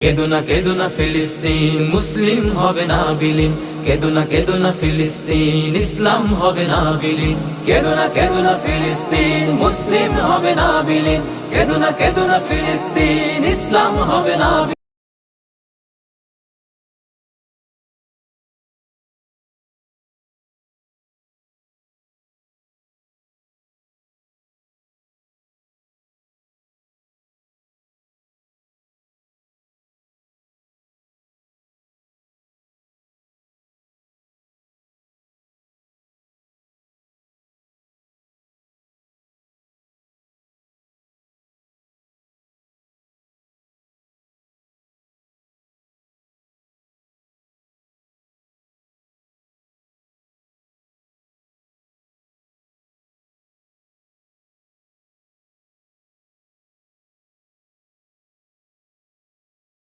কেদুনা কেদুনা ফিলিস্তিন, মুসলিম হবে না বিলীন। কেদুনা কেদুনা ফিলিস্তিন, ইসলাম হবে না বিলীন। কেদুনা কেদুনা ফিলিস্তিন, মুসলিম হবে না বিলীন। কেদুনা কেদুনা ফিলিস্তিন, ইসলাম হবে না